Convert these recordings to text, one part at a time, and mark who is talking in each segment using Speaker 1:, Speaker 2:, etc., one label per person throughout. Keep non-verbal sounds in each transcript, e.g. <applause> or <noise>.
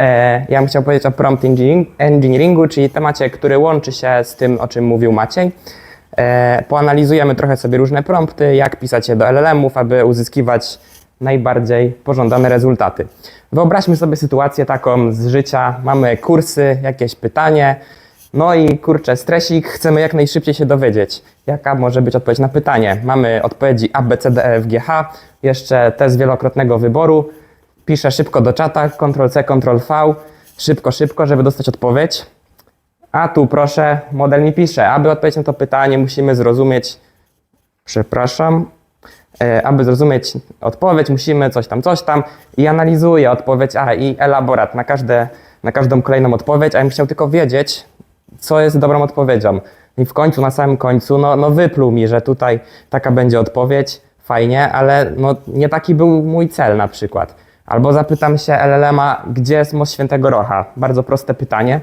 Speaker 1: E, Ja bym chciał powiedzieć o prompt engineering- engineeringu, czyli temacie, który łączy się z tym, o czym mówił Maciej. E, Poanalizujemy trochę sobie różne prompty, jak pisać je do LLM-ów, aby uzyskiwać najbardziej pożądane rezultaty. Wyobraźmy sobie sytuację taką z życia. Mamy kursy, jakieś pytanie, no i kurczę, stresik, chcemy jak najszybciej się dowiedzieć, jaka może być odpowiedź na pytanie. Mamy odpowiedzi A, B, C, D, E, F, G, H, jeszcze test wielokrotnego wyboru. Piszę szybko do czata, Ctrl-C, Ctrl-V, szybko, szybko, żeby dostać odpowiedź. A tu proszę, model mi pisze, aby odpowiedzieć na to pytanie, musimy zrozumieć, przepraszam, E, aby zrozumieć odpowiedź, musimy coś tam, coś tam i analizuję odpowiedź, a i elaborat na, każde, na każdą kolejną odpowiedź, a ja bym chciał tylko wiedzieć, co jest dobrą odpowiedzią. I w końcu, na samym końcu, no, no wypluł mi, że tutaj taka będzie odpowiedź, fajnie, ale no, nie taki był mój cel na przykład. Albo zapytam się LLM-a, gdzie jest most Świętego Rocha? Bardzo proste pytanie.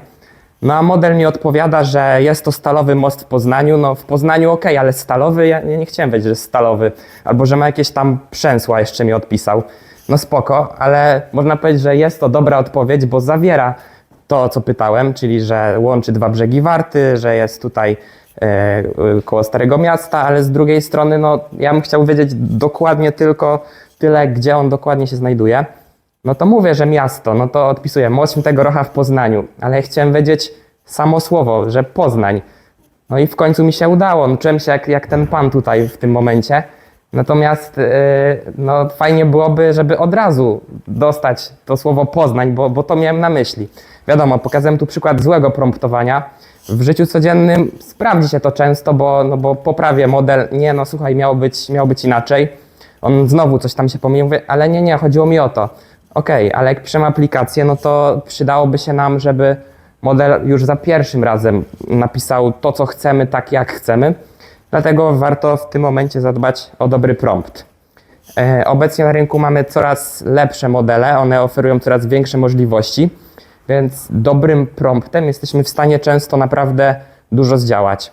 Speaker 1: No a model mi odpowiada, że jest to stalowy most w Poznaniu. No w Poznaniu ok, ale stalowy, ja nie, nie chciałem wiedzieć, że jest stalowy. Albo że ma jakieś tam przęsła, jeszcze mi odpisał. No spoko, ale można powiedzieć, że jest to dobra odpowiedź, bo zawiera to, o co pytałem, czyli że łączy dwa brzegi Warty, że jest tutaj e, e, koło Starego Miasta, ale z drugiej strony, no ja bym chciał wiedzieć dokładnie tylko tyle, gdzie on dokładnie się znajduje. No to mówię, że miasto, no to odpisuję Most Świętego Rocha w Poznaniu, ale chciałem wiedzieć samo słowo, że Poznań. No i w końcu mi się udało, no, czułem się jak, jak ten pan tutaj w tym momencie. Natomiast yy, no, fajnie byłoby, żeby od razu dostać to słowo Poznań, bo, bo to miałem na myśli. Wiadomo, pokazałem tu przykład złego promptowania. W życiu codziennym sprawdzi się to często, bo, no, bo poprawię model. Nie, no słuchaj, miało być, miało być inaczej. On znowu coś tam się pomylił, ale nie, nie, chodziło mi o to. Okej, ale jak piszemy aplikację, no to przydałoby się nam, żeby model już za pierwszym razem napisał to, co chcemy, tak jak chcemy. Dlatego warto w tym momencie zadbać o dobry prompt. E, Obecnie na rynku mamy coraz lepsze modele, one oferują coraz większe możliwości, więc dobrym promptem jesteśmy w stanie często naprawdę dużo zdziałać.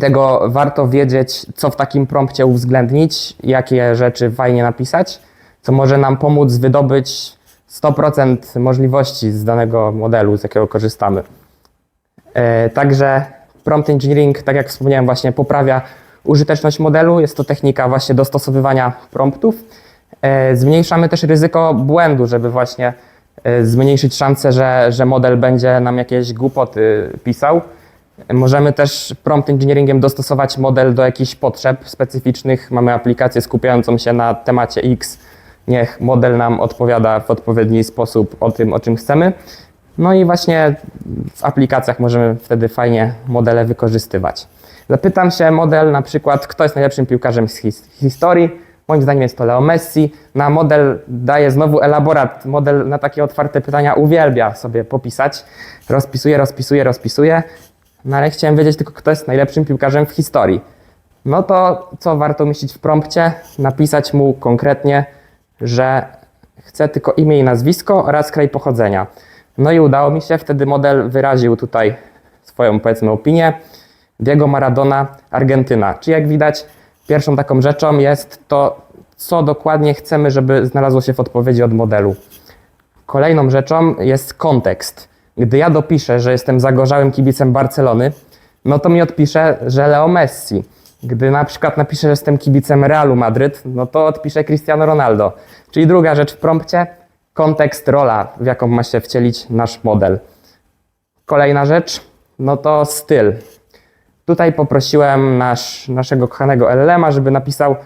Speaker 1: Tego warto wiedzieć, co w takim prompcie uwzględnić, jakie rzeczy fajnie napisać, co może nam pomóc wydobyć 100% możliwości z danego modelu, z jakiego korzystamy. E, Także prompt engineering, tak jak wspomniałem, właśnie poprawia użyteczność modelu. Jest to technika właśnie dostosowywania promptów. E, Zmniejszamy też ryzyko błędu, żeby właśnie e, zmniejszyć szansę, że, że model będzie nam jakieś głupoty pisał. Możemy też prompt engineeringiem dostosować model do jakichś potrzeb specyficznych. Mamy aplikację skupiającą się na temacie X. Niech model nam odpowiada w odpowiedni sposób o tym, o czym chcemy. No i właśnie w aplikacjach możemy wtedy fajnie modele wykorzystywać. Zapytam się model na przykład, kto jest najlepszym piłkarzem z his- historii. Moim zdaniem jest to Leo Messi. Na model daje znowu elaborat. Model na takie otwarte pytania uwielbia sobie popisać. Rozpisuje, rozpisuje, rozpisuje. No ale chciałem wiedzieć tylko, kto jest najlepszym piłkarzem w historii. No to co warto umieścić w prompcie? Napisać mu konkretnie, że chcę tylko imię i nazwisko oraz kraj pochodzenia. No i udało mi się, wtedy model wyraził tutaj swoją powiedzmy opinię. Diego Maradona, Argentyna. Czyli jak widać, pierwszą taką rzeczą jest to, co dokładnie chcemy, żeby znalazło się w odpowiedzi od modelu. Kolejną rzeczą jest kontekst. Gdy ja dopiszę, że jestem zagorzałym kibicem Barcelony, no to mi odpisze, że Leo Messi. Gdy na przykład napiszę, że jestem kibicem Realu Madryt, no to odpiszę Cristiano Ronaldo. Czyli druga rzecz w prompcie, kontekst, rola, w jaką ma się wcielić nasz model. Kolejna rzecz, no to styl. Tutaj poprosiłem nasz, naszego kochanego LLM-a, żeby napisał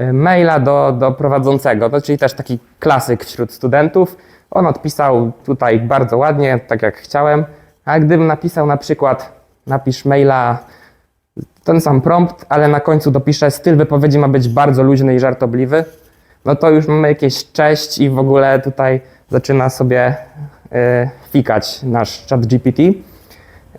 Speaker 1: y, maila do, do prowadzącego, to czyli też taki klasyk wśród studentów. On odpisał tutaj bardzo ładnie, tak jak chciałem, a gdybym napisał na przykład, napisz maila, ten sam prompt, ale na końcu dopiszę, styl wypowiedzi ma być bardzo luźny i żartobliwy, no to już mamy jakieś cześć i w ogóle tutaj zaczyna sobie y, fikać nasz chat GPT.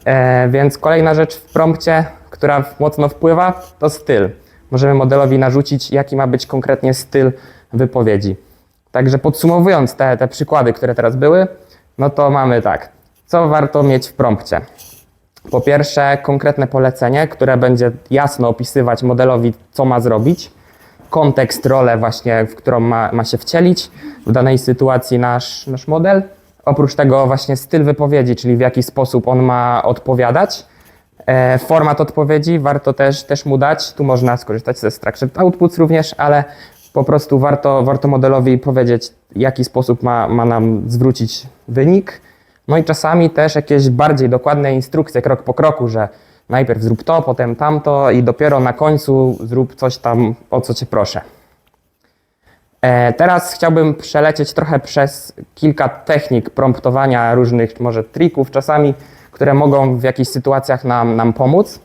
Speaker 1: E, więc kolejna rzecz w prompcie, która mocno wpływa, to styl. Możemy modelowi narzucić, jaki ma być konkretnie styl wypowiedzi. Także podsumowując te, te przykłady, które teraz były, no to mamy tak. Co warto mieć w prompcie? Po pierwsze, konkretne polecenie, które będzie jasno opisywać modelowi, co ma zrobić. Kontekst, rolę właśnie, w którą ma, ma się wcielić w danej sytuacji nasz, nasz model. Oprócz tego właśnie styl wypowiedzi, czyli w jaki sposób on ma odpowiadać. E, format odpowiedzi warto też, też mu dać. Tu można skorzystać ze Structured Outputs również, ale po prostu warto, warto modelowi powiedzieć, w jaki sposób ma, ma nam zwrócić wynik. No i czasami też jakieś bardziej dokładne instrukcje krok po kroku, że najpierw zrób to, potem tamto i dopiero na końcu zrób coś tam, o co cię proszę. E, Teraz chciałbym przelecieć trochę przez kilka technik promptowania, różnych może trików czasami, które mogą w jakichś sytuacjach nam, nam pomóc.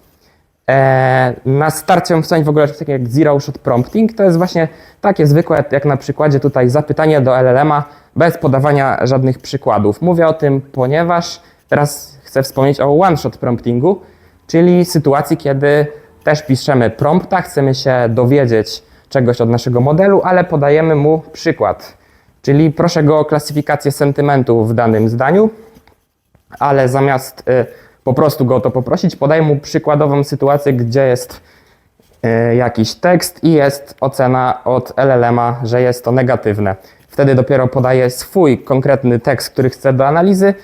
Speaker 1: E, Na starcie wspomnieć w ogóle coś takiego jak Zero Shot Prompting. To jest właśnie takie zwykłe, jak na przykładzie tutaj zapytanie do LLM-a bez podawania żadnych przykładów. Mówię o tym, ponieważ teraz chcę wspomnieć o One Shot Promptingu, czyli sytuacji, kiedy też piszemy prompta, chcemy się dowiedzieć czegoś od naszego modelu, ale podajemy mu przykład. Czyli proszę go o klasyfikację sentymentu w danym zdaniu, ale zamiast y, po prostu go o to poprosić, podaję mu przykładową sytuację, gdzie jest y, jakiś tekst i jest ocena od LLM-a, że jest to negatywne. Wtedy dopiero podaję swój konkretny tekst, który chcę do analizy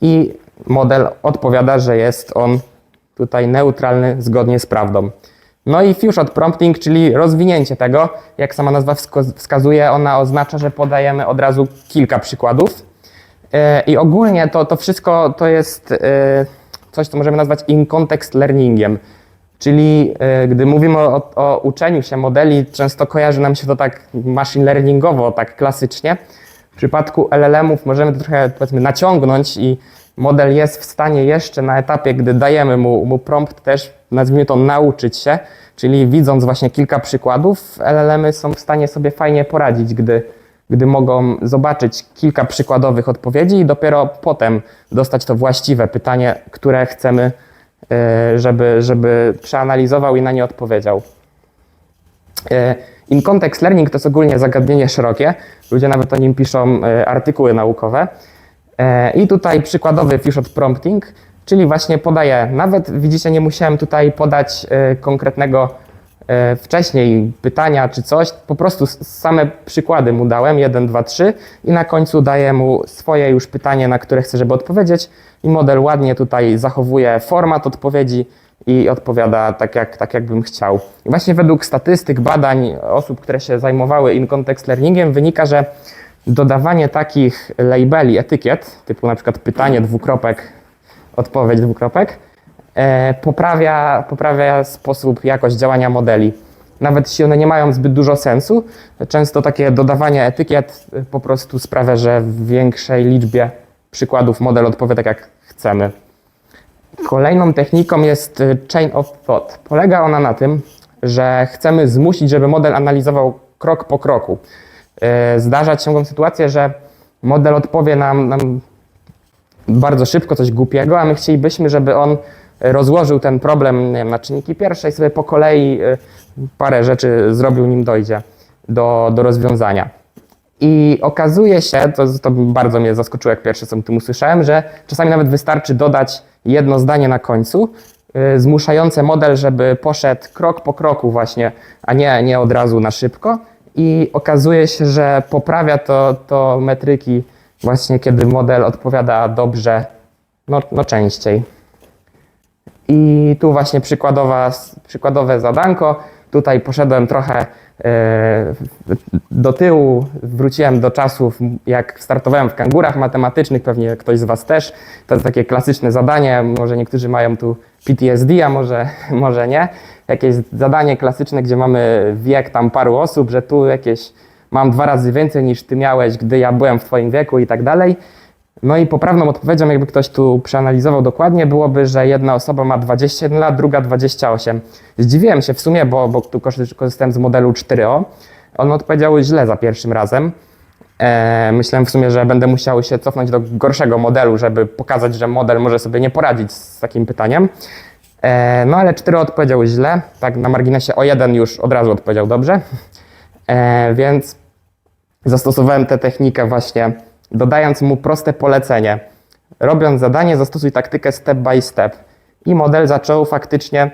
Speaker 1: i model odpowiada, że jest on tutaj neutralny zgodnie z prawdą. No i shot prompting, czyli rozwinięcie tego, jak sama nazwa wskazuje, ona oznacza, że podajemy od razu kilka przykładów. E, I ogólnie to, to wszystko to jest e, coś, co możemy nazwać in-context learningiem. Czyli e, gdy mówimy o, o uczeniu się modeli, często kojarzy nam się to tak machine learningowo, tak klasycznie. W przypadku LLM-ów możemy to trochę powiedzmy naciągnąć i model jest w stanie jeszcze na etapie, gdy dajemy mu, mu prompt też, nazwijmy to, nauczyć się, czyli widząc właśnie kilka przykładów, LLM-y są w stanie sobie fajnie poradzić, gdy, gdy mogą zobaczyć kilka przykładowych odpowiedzi i dopiero potem dostać to właściwe pytanie, które chcemy, e, żeby, żeby przeanalizował i na nie odpowiedział. E, In context learning to jest ogólnie zagadnienie szerokie. Ludzie nawet o nim piszą e, artykuły naukowe. I tutaj przykładowy few-shot prompting, czyli właśnie podaję, nawet widzicie, nie musiałem tutaj podać konkretnego wcześniej pytania czy coś, po prostu same przykłady mu dałem, 1, 2, 3 i na końcu daję mu swoje już pytanie, na które chcę, żeby odpowiedzieć i model ładnie tutaj zachowuje format odpowiedzi i odpowiada tak, jak, tak jakbym chciał. I właśnie według statystyk, badań osób, które się zajmowały in-context learningiem wynika, że dodawanie takich labeli, etykiet, typu na przykład pytanie, dwukropek, odpowiedź, dwukropek, e, poprawia, poprawia sposób, jakość działania modeli. Nawet jeśli one nie mają zbyt dużo sensu, często takie dodawanie etykiet e, po prostu sprawia, że w większej liczbie przykładów model odpowie tak, jak chcemy. Kolejną techniką jest y, chain of thought. Polega ona na tym, że chcemy zmusić, żeby model analizował krok po kroku. Zdarzać się sytuację, że model odpowie nam, nam bardzo szybko coś głupiego, a my chcielibyśmy, żeby on rozłożył ten problem wiem, na czynniki pierwsze i sobie po kolei y, parę rzeczy zrobił, nim dojdzie do, do rozwiązania. I okazuje się, to, to bardzo mnie zaskoczyło, jak pierwsze co o tym usłyszałem, że czasami nawet wystarczy dodać jedno zdanie na końcu, y, zmuszające model, żeby poszedł krok po kroku właśnie, a nie, nie od razu na szybko. I okazuje się, że poprawia to, to metryki właśnie, kiedy model odpowiada dobrze, no, no częściej. I tu właśnie przykładowa, przykładowe zadanko. Tutaj poszedłem trochę e, do tyłu, wróciłem do czasów, jak startowałem w kangurach matematycznych, pewnie ktoś z Was też. To takie klasyczne zadanie, może niektórzy mają tu PTSD, a może, <laughs> może nie. Jakieś zadanie klasyczne, gdzie mamy wiek tam paru osób, że tu jakieś mam dwa razy więcej niż Ty miałeś, gdy ja byłem w Twoim wieku i tak dalej. No i poprawną odpowiedzią, jakby ktoś tu przeanalizował dokładnie, byłoby, że jedna osoba ma 21 lat, druga 28. Zdziwiłem się w sumie, bo, bo tu korzy- korzystałem z modelu 4O. On odpowiedział źle za pierwszym razem. E, myślałem w sumie, że będę musiał się cofnąć do gorszego modelu, żeby pokazać, że model może sobie nie poradzić z takim pytaniem. E, no ale 4 odpowiedział źle, tak na marginesie o 1 już od razu odpowiedział dobrze. E, więc zastosowałem tę technikę właśnie, dodając mu proste polecenie. Robiąc zadanie, zastosuj taktykę step by step. I model zaczął faktycznie,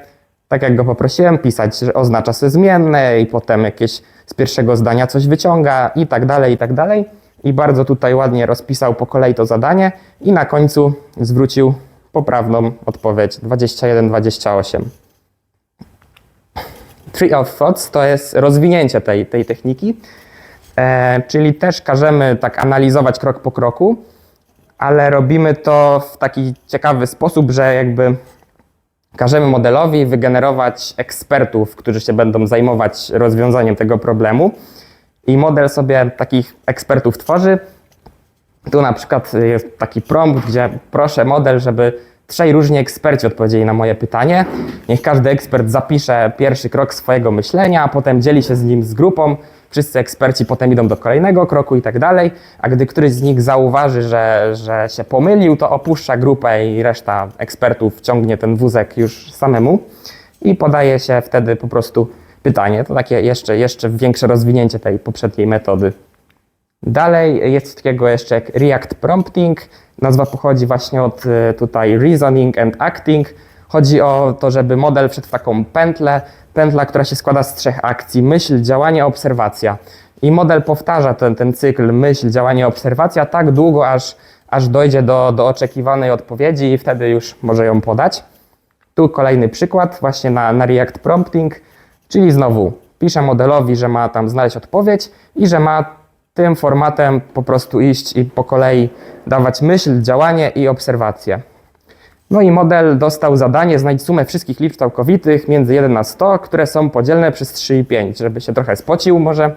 Speaker 1: tak jak go poprosiłem, pisać, że oznacza sobie zmienne i potem jakieś z pierwszego zdania coś wyciąga i tak dalej, i tak dalej. i bardzo tutaj ładnie rozpisał po kolei to zadanie i na końcu zwrócił poprawną odpowiedź 21-28. Tree of Thoughts to jest rozwinięcie tej, tej techniki, czyli też każemy tak analizować krok po kroku, ale robimy to w taki ciekawy sposób, że jakby każemy modelowi wygenerować ekspertów, którzy się będą zajmować rozwiązaniem tego problemu. I model sobie takich ekspertów tworzy. Tu na przykład jest taki prompt, gdzie proszę model, żeby trzej różni eksperci odpowiedzieli na moje pytanie. Niech każdy ekspert zapisze pierwszy krok swojego myślenia, a potem dzieli się z nim z grupą. Wszyscy eksperci potem idą do kolejnego kroku i tak dalej. A gdy któryś z nich zauważy, że, że się pomylił, to opuszcza grupę i reszta ekspertów ciągnie ten wózek już samemu i podaje się wtedy po prostu pytanie. To takie jeszcze, jeszcze większe rozwinięcie tej poprzedniej metody. Dalej jest coś takiego jeszcze jak React Prompting. Nazwa pochodzi właśnie od y, tutaj Reasoning and Acting. Chodzi o to, żeby model wszedł w taką pętlę, pętla, która się składa z trzech akcji: myśl, działanie, obserwacja. I model powtarza ten, ten cykl myśl, działanie, obserwacja tak długo, aż, aż dojdzie do, do oczekiwanej odpowiedzi i wtedy już może ją podać. Tu kolejny przykład właśnie na, na React Prompting, czyli znowu piszę modelowi, że ma tam znaleźć odpowiedź i że ma tym formatem po prostu iść i po kolei dawać myśl, działanie i obserwację. No i model dostał zadanie znajdź sumę wszystkich liczb całkowitych między 1 a 100, które są podzielne przez 3 i 5, żeby się trochę spocił może.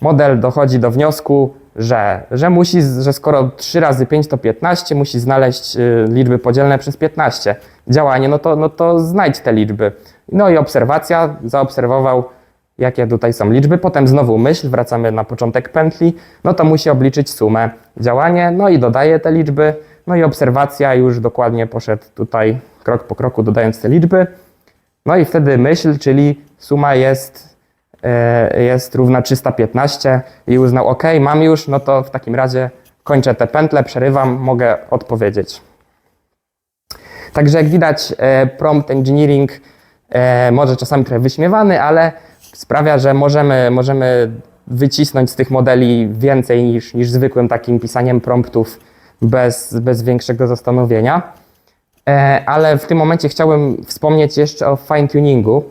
Speaker 1: Model dochodzi do wniosku, że, że musi, że skoro 3 razy 5 to 15, musi znaleźć y, liczby podzielne przez 15. Działanie, no to, no to znajdź te liczby. No i obserwacja, zaobserwował jakie tutaj są liczby, potem znowu myśl, wracamy na początek pętli, no to musi obliczyć sumę. Działanie, no i dodaje te liczby, no i obserwacja już dokładnie poszedł tutaj krok po kroku dodając te liczby. No i wtedy myśl, czyli suma jest, e, jest równa 315 i uznał, ok, mam już, no to w takim razie kończę te pętle, przerywam, mogę odpowiedzieć. Także jak widać, e, prompt engineering e, może czasami trochę wyśmiewany, ale sprawia, że możemy, możemy wycisnąć z tych modeli więcej niż, niż zwykłym takim pisaniem promptów bez, bez większego zastanowienia. E, Ale w tym momencie chciałbym wspomnieć jeszcze o fine-tuningu,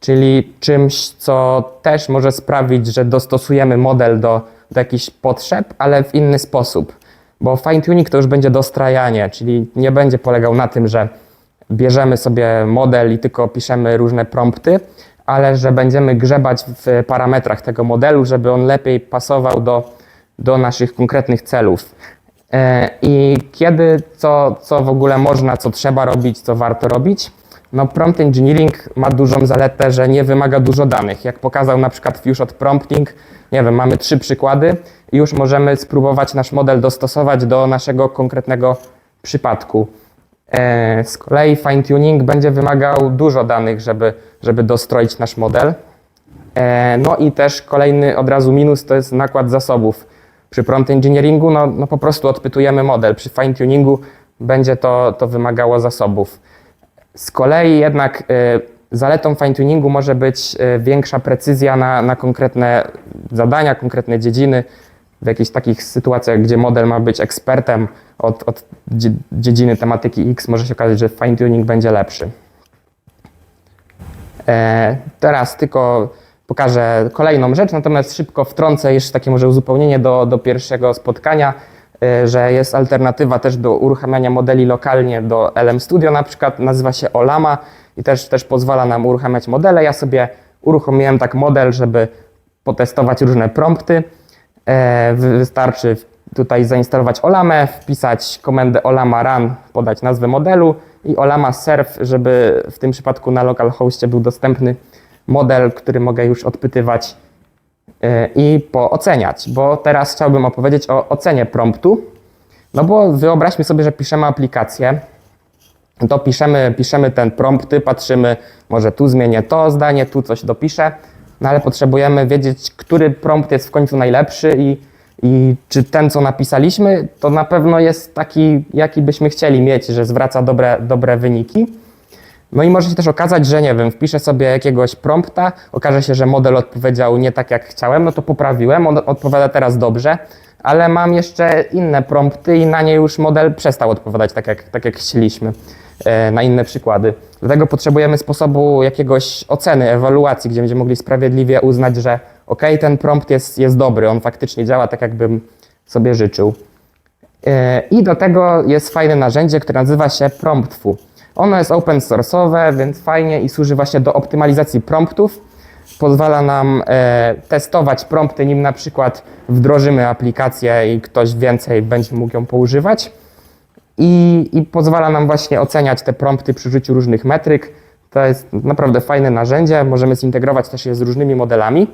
Speaker 1: czyli czymś, co też może sprawić, że dostosujemy model do, do jakichś potrzeb, ale w inny sposób. Bo fine-tuning to już będzie dostrajanie, czyli nie będzie polegał na tym, że bierzemy sobie model i tylko piszemy różne prompty, ale że będziemy grzebać w parametrach tego modelu, żeby on lepiej pasował do, do naszych konkretnych celów. E, I kiedy, co, co w ogóle można, co trzeba robić, co warto robić? No prompt engineering ma dużą zaletę, że nie wymaga dużo danych. Jak pokazał na przykład Fusion Prompting, nie wiem, mamy trzy przykłady i już możemy spróbować nasz model dostosować do naszego konkretnego przypadku. E, Z kolei fine-tuning będzie wymagał dużo danych, żeby, żeby dostroić nasz model. E, No i też kolejny od razu minus to jest nakład zasobów. Przy prompt engineeringu no, no po prostu odpytujemy model. Przy fine-tuningu będzie to, to wymagało zasobów. Z kolei jednak y, zaletą fine-tuningu może być y, większa precyzja na, na konkretne zadania, konkretne dziedziny. W jakichś takich sytuacjach, gdzie model ma być ekspertem od, od dzie- dziedziny tematyki X, może się okazać, że fine-tuning będzie lepszy. E, teraz tylko pokażę kolejną rzecz, natomiast szybko wtrącę jeszcze takie może uzupełnienie do, do pierwszego spotkania, e, że jest alternatywa też do uruchamiania modeli lokalnie do LM Studio na przykład, nazywa się Olama i też, też pozwala nam uruchamiać modele. Ja sobie uruchomiłem tak model, żeby potestować różne prompty. E, wy- Wystarczy tutaj zainstalować Olamę, wpisać komendę Olama run, podać nazwę modelu i Olama serve, żeby w tym przypadku na localhostie był dostępny model, który mogę już odpytywać e, i pooceniać, bo teraz chciałbym opowiedzieć o ocenie promptu. No bo wyobraźmy sobie, że piszemy aplikację, to piszemy, piszemy ten prompty, patrzymy, może tu zmienię to zdanie, tu coś dopiszę, no ale potrzebujemy wiedzieć, który prompt jest w końcu najlepszy i, i czy ten, co napisaliśmy, to na pewno jest taki, jaki byśmy chcieli mieć, że zwraca dobre, dobre wyniki. No i może się też okazać, że nie wiem, wpiszę sobie jakiegoś prompta, okaże się, że model odpowiedział nie tak jak chciałem, no to poprawiłem, on odpowiada teraz dobrze, ale mam jeszcze inne prompty i na nie już model przestał odpowiadać tak jak, tak jak chcieliśmy, e, na inne przykłady. Dlatego potrzebujemy sposobu jakiegoś oceny, ewaluacji, gdzie będziemy mogli sprawiedliwie uznać, że ok, ten prompt jest, jest dobry, on faktycznie działa tak, jakbym sobie życzył. E, I do tego jest fajne narzędzie, które nazywa się PromptFu. Ono jest open source'owe, więc fajnie i służy właśnie do optymalizacji promptów. Pozwala nam e, testować prompty, nim na przykład wdrożymy aplikację i ktoś więcej będzie mógł ją poużywać. I, I pozwala nam właśnie oceniać te prompty przy użyciu różnych metryk. To jest naprawdę fajne narzędzie, możemy zintegrować też je z różnymi modelami.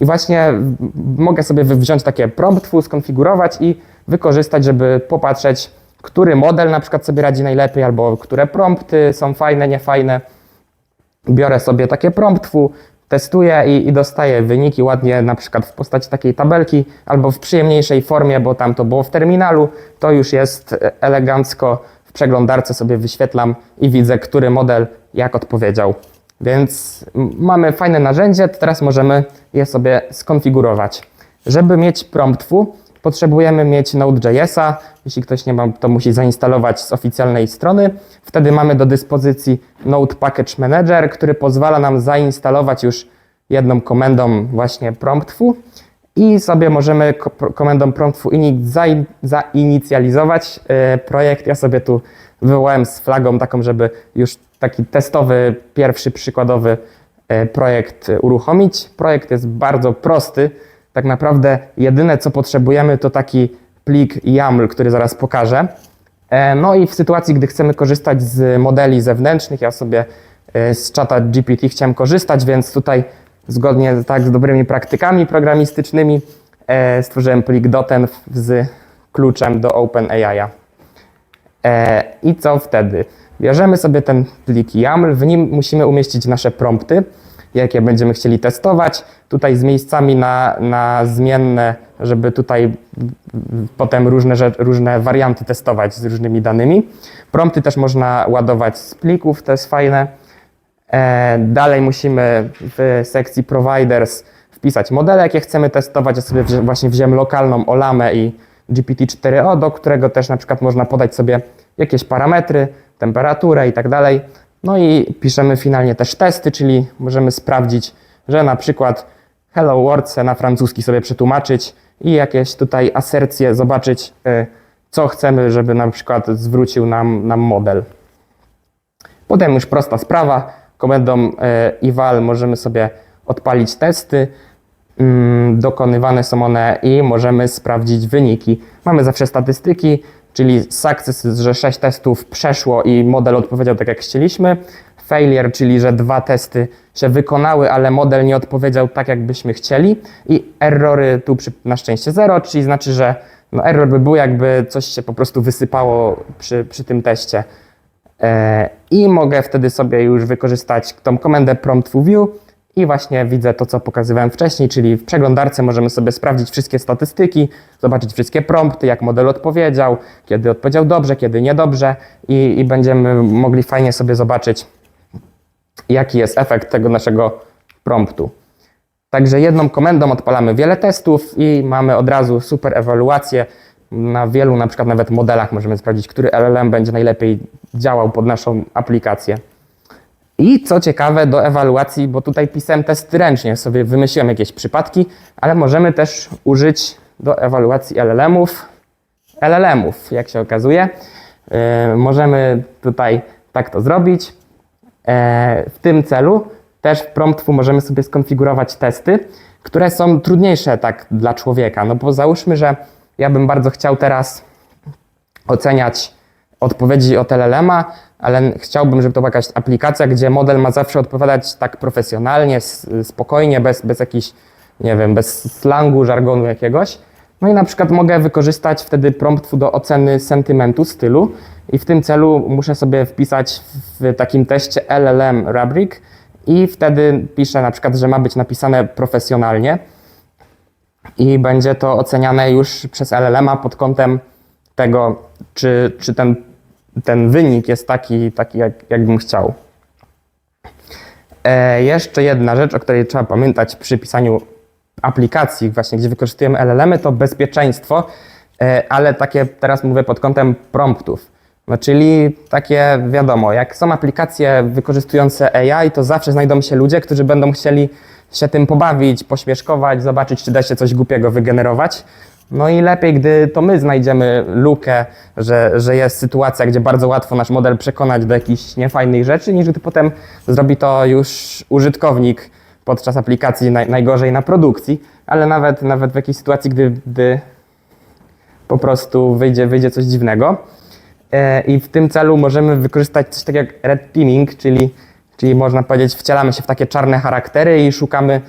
Speaker 1: I właśnie mogę sobie wziąć takie promptfu, skonfigurować i wykorzystać, żeby popatrzeć, który model na przykład sobie radzi najlepiej, albo które prompty są fajne, niefajne. Biorę sobie takie promptfu, testuję i, i dostaję wyniki ładnie, na przykład w postaci takiej tabelki, albo w przyjemniejszej formie, bo tam to było w terminalu, to już jest e, elegancko w przeglądarce sobie wyświetlam i widzę, który model jak odpowiedział. Więc mamy fajne narzędzie, teraz możemy je sobie skonfigurować. Żeby mieć promptfu, potrzebujemy mieć Node.jsa. Jeśli ktoś nie ma, to musi zainstalować z oficjalnej strony. Wtedy mamy do dyspozycji Node Package Manager, który pozwala nam zainstalować już jedną komendą właśnie promptfu i sobie możemy komendą promptfu ini- zain- zainicjalizować e, projekt. Ja sobie tu wywołałem z flagą taką, żeby już taki testowy, pierwszy przykładowy e, projekt uruchomić. Projekt jest bardzo prosty. Tak naprawdę jedyne co potrzebujemy to taki plik YAML, który zaraz pokażę. E, No i w sytuacji, gdy chcemy korzystać z modeli zewnętrznych, ja sobie e, z czata GPT chciałem korzystać, więc tutaj zgodnie tak z dobrymi praktykami programistycznymi e, stworzyłem plik doten z kluczem do OpenAI. I co wtedy? Bierzemy sobie ten plik YAML, w nim musimy umieścić nasze prompty, jakie będziemy chcieli testować. Tutaj z miejscami na, na zmienne, żeby tutaj potem różne, różne warianty testować z różnymi danymi. Prompty też można ładować z plików, to jest fajne. E, Dalej musimy w sekcji Providers wpisać modele, jakie chcemy testować. Ja sobie właśnie wziąłem lokalną Olamę i GPT-4o, do którego też na przykład można podać sobie jakieś parametry, temperaturę i tak dalej. No i piszemy finalnie też testy, czyli możemy sprawdzić, że na przykład Hello World na francuski sobie przetłumaczyć i jakieś tutaj asercje zobaczyć, y, co chcemy, żeby na przykład zwrócił nam, nam model. Potem już prosta sprawa. Komendą e, eval możemy sobie odpalić testy. Mm, Dokonywane są one i możemy sprawdzić wyniki. Mamy zawsze statystyki, czyli success, że 6 testów przeszło i model odpowiedział tak jak chcieliśmy. Failure, czyli że dwa testy się wykonały, ale model nie odpowiedział tak jak byśmy chcieli. I errory tu przy, na szczęście zero, czyli znaczy, że no error by był jakby coś się po prostu wysypało przy, przy tym teście. E, I mogę wtedy sobie już wykorzystać tą komendę prompt view i właśnie widzę to, co pokazywałem wcześniej, czyli w przeglądarce możemy sobie sprawdzić wszystkie statystyki, zobaczyć wszystkie prompty, jak model odpowiedział, kiedy odpowiedział dobrze, kiedy niedobrze i, i będziemy mogli fajnie sobie zobaczyć, jaki jest efekt tego naszego promptu. Także jedną komendą odpalamy wiele testów i mamy od razu super ewaluację. Na wielu, na przykład nawet modelach możemy sprawdzić, który LLM będzie najlepiej działał pod naszą aplikację. I co ciekawe, do ewaluacji, bo tutaj pisałem testy ręcznie, sobie wymyśliłem jakieś przypadki, ale możemy też użyć do ewaluacji LLM-ów, LLM-ów, jak się okazuje. Yy, możemy tutaj tak to zrobić. E, W tym celu też w promptfu możemy sobie skonfigurować testy, które są trudniejsze tak dla człowieka. No bo załóżmy, że ja bym bardzo chciał teraz oceniać odpowiedzi od LLM-a, ale chciałbym, żeby to była jakaś aplikacja, gdzie model ma zawsze odpowiadać tak profesjonalnie, spokojnie, bez, bez jakichś, nie wiem, bez slangu, żargonu jakiegoś. No i na przykład mogę wykorzystać wtedy promptfu do oceny sentymentu stylu i w tym celu muszę sobie wpisać w takim teście LLM Rubric i wtedy piszę na przykład, że ma być napisane profesjonalnie i będzie to oceniane już przez LLM-a pod kątem tego, czy, czy ten, ten wynik jest taki, taki jak, jakbym chciał. E, jeszcze jedna rzecz, o której trzeba pamiętać przy pisaniu aplikacji, właśnie gdzie wykorzystujemy LLM-y, to bezpieczeństwo, e, ale takie teraz mówię pod kątem promptów. No, czyli takie wiadomo, jak są aplikacje wykorzystujące AI, to zawsze znajdą się ludzie, którzy będą chcieli się tym pobawić, pośmieszkować, zobaczyć, czy da się coś głupiego wygenerować. No i lepiej, gdy to my znajdziemy lukę, że, że jest sytuacja, gdzie bardzo łatwo nasz model przekonać do jakichś niefajnych rzeczy, niż gdy potem zrobi to już użytkownik podczas aplikacji, naj, najgorzej na produkcji, ale nawet, nawet w jakiejś sytuacji, gdy, gdy po prostu wyjdzie, wyjdzie coś dziwnego. E, I w tym celu możemy wykorzystać coś takiego jak red teaming, czyli, czyli można powiedzieć, wcielamy się w takie czarne charaktery i szukamy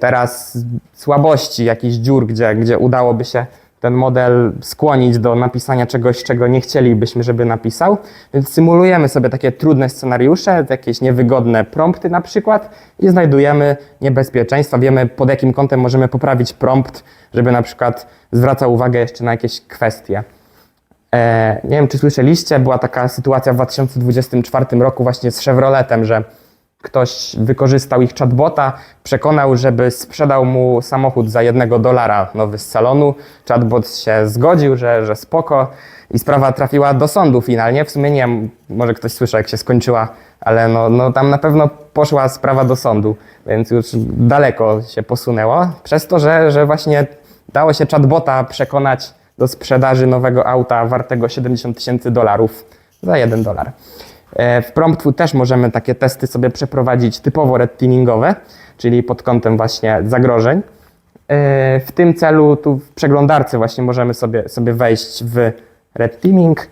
Speaker 1: teraz słabości, jakichś dziur, gdzie, gdzie udałoby się ten model skłonić do napisania czegoś, czego nie chcielibyśmy, żeby napisał. Więc symulujemy sobie takie trudne scenariusze, jakieś niewygodne prompty na przykład i znajdujemy niebezpieczeństwa. Wiemy pod jakim kątem możemy poprawić prompt, żeby na przykład zwracał uwagę jeszcze na jakieś kwestie. E, nie wiem, czy słyszeliście, była taka sytuacja w 2024 roku właśnie z Chevroletem, że ktoś wykorzystał ich chatbota, przekonał, żeby sprzedał mu samochód za jednego dolara nowy z salonu. Chatbot się zgodził, że, że spoko i sprawa trafiła do sądu finalnie. W sumie nie wiem, może ktoś słyszał jak się skończyła, ale no, no tam na pewno poszła sprawa do sądu, więc już daleko się posunęło. Przez to, że, że właśnie dało się chatbota przekonać do sprzedaży nowego auta wartego 70 tysięcy dolarów za 1 dolar. E, W PromptFu też możemy takie testy sobie przeprowadzić typowo red teamingowe, czyli pod kątem właśnie zagrożeń. E, W tym celu tu w przeglądarce właśnie możemy sobie, sobie wejść w red teaming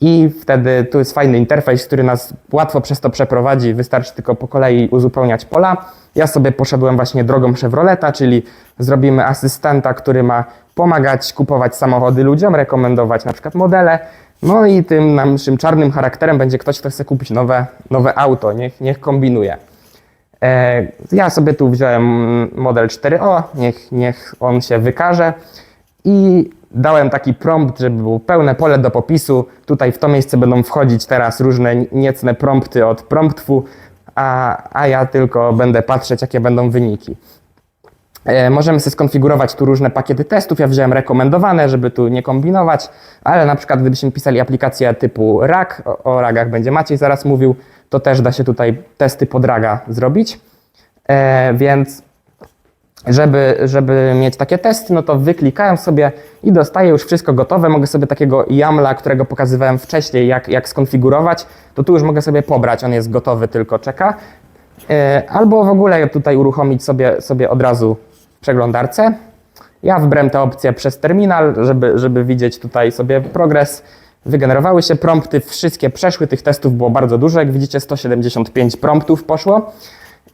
Speaker 1: i wtedy tu jest fajny interfejs, który nas łatwo przez to przeprowadzi. Wystarczy tylko po kolei uzupełniać pola. Ja sobie poszedłem właśnie drogą Chevroleta, czyli zrobimy asystenta, który ma pomagać kupować samochody ludziom, rekomendować na przykład modele. No i tym naszym czarnym charakterem będzie ktoś, kto chce kupić nowe, nowe auto. Niech, niech kombinuje. E, Ja sobie tu wziąłem model 4O, niech, niech on się wykaże i dałem taki prompt, żeby było pełne pole do popisu. Tutaj w to miejsce będą wchodzić teraz różne niecne prompty od promptfu, a, a ja tylko będę patrzeć, jakie będą wyniki. E, Możemy sobie skonfigurować tu różne pakiety testów. Ja wziąłem rekomendowane, żeby tu nie kombinować, ale na przykład gdybyśmy pisali aplikację typu RAG, o, RAGach będzie Maciej zaraz mówił, to też da się tutaj testy pod RAGa zrobić. E, więc żeby, żeby mieć takie testy, no to wyklikałem sobie i dostaję już wszystko gotowe. Mogę sobie takiego YAMLa, którego pokazywałem wcześniej, jak, jak skonfigurować, to tu już mogę sobie pobrać, on jest gotowy, tylko czeka. E, Albo w ogóle tutaj uruchomić sobie, sobie od razu przeglądarce. Ja wybrałem tę opcję przez terminal, żeby, żeby widzieć tutaj sobie progres. Wygenerowały się prompty, wszystkie przeszły, tych testów było bardzo dużo. Jak widzicie, 175 promptów poszło.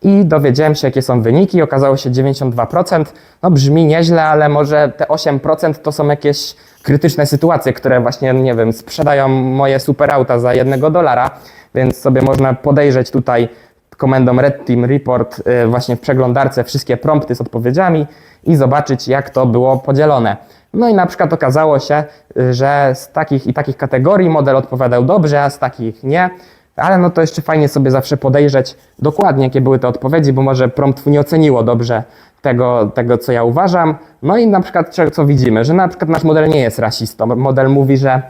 Speaker 1: I dowiedziałem się, jakie są wyniki. Okazało się 92%. No brzmi nieźle, ale może te 8% to są jakieś krytyczne sytuacje, które właśnie, nie wiem, sprzedają moje superauta za jednego dolara. Więc sobie można podejrzeć tutaj komendą Red Team Report y, właśnie w przeglądarce wszystkie prompty z odpowiedziami i zobaczyć, jak to było podzielone. No i na przykład okazało się, y, że z takich i takich kategorii model odpowiadał dobrze, a z takich nie. Ale no to jeszcze fajnie sobie zawsze podejrzeć dokładnie, jakie były te odpowiedzi, bo może prompt nie oceniło dobrze tego, tego, co ja uważam. No i na przykład co- widzimy, że na przykład nasz model nie jest rasistą. Model mówi, że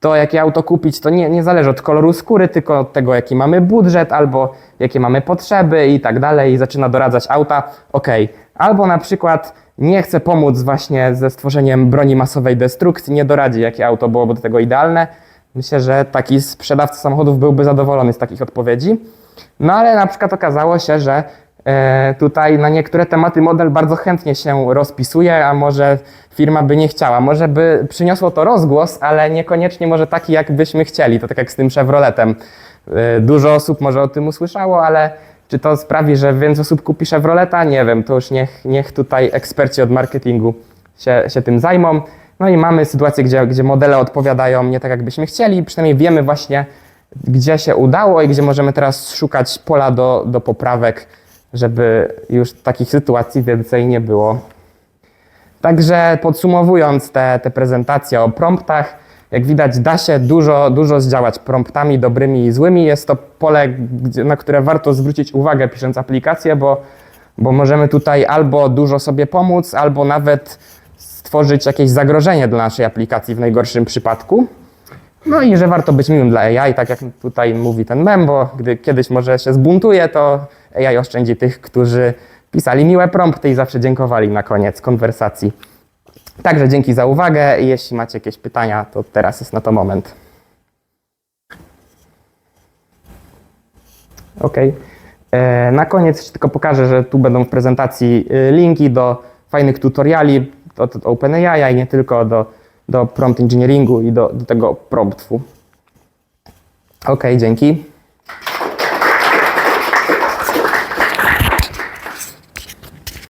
Speaker 1: to jakie auto kupić, to nie, nie zależy od koloru skóry, tylko od tego, jaki mamy budżet, albo jakie mamy potrzeby i tak dalej. I zaczyna doradzać auta, ok. Albo na przykład nie chce pomóc właśnie ze stworzeniem broni masowej destrukcji, nie doradzi, jakie auto byłoby do tego idealne. Myślę, że taki sprzedawca samochodów byłby zadowolony z takich odpowiedzi. No ale na przykład okazało się, że tutaj na niektóre tematy model bardzo chętnie się rozpisuje, a może firma by nie chciała. Może by przyniosło to rozgłos, ale niekoniecznie może taki, jak byśmy chcieli. To tak jak z tym Chevroletem. E, Dużo osób może o tym usłyszało, ale czy to sprawi, że więcej osób kupi Chevroleta? Nie wiem, to już niech, niech tutaj eksperci od marketingu się, się tym zajmą. No i mamy sytuację, gdzie, gdzie modele odpowiadają nie tak, jak byśmy chcieli. Przynajmniej wiemy właśnie, gdzie się udało i gdzie możemy teraz szukać pola do, do poprawek, żeby już takich sytuacji więcej nie było. Także podsumowując te, te prezentacje o promptach, jak widać da się dużo, dużo zdziałać promptami dobrymi i złymi. Jest to pole, na które warto zwrócić uwagę pisząc aplikację, bo bo możemy tutaj albo dużo sobie pomóc, albo nawet stworzyć jakieś zagrożenie dla naszej aplikacji w najgorszym przypadku. No i że warto być miłym dla AI, tak jak tutaj mówi ten mem, bo gdy kiedyś może się zbuntuje, to AI oszczędzi tych, którzy pisali miłe prompty i zawsze dziękowali na koniec konwersacji. Także dzięki za uwagę jeśli macie jakieś pytania, to teraz jest na to moment. Ok. E, Na koniec tylko pokażę, że tu będą w prezentacji y, linki do fajnych tutoriali od OpenAI i nie tylko do, do prompt engineeringu i do, do tego promptfu. Ok, dzięki.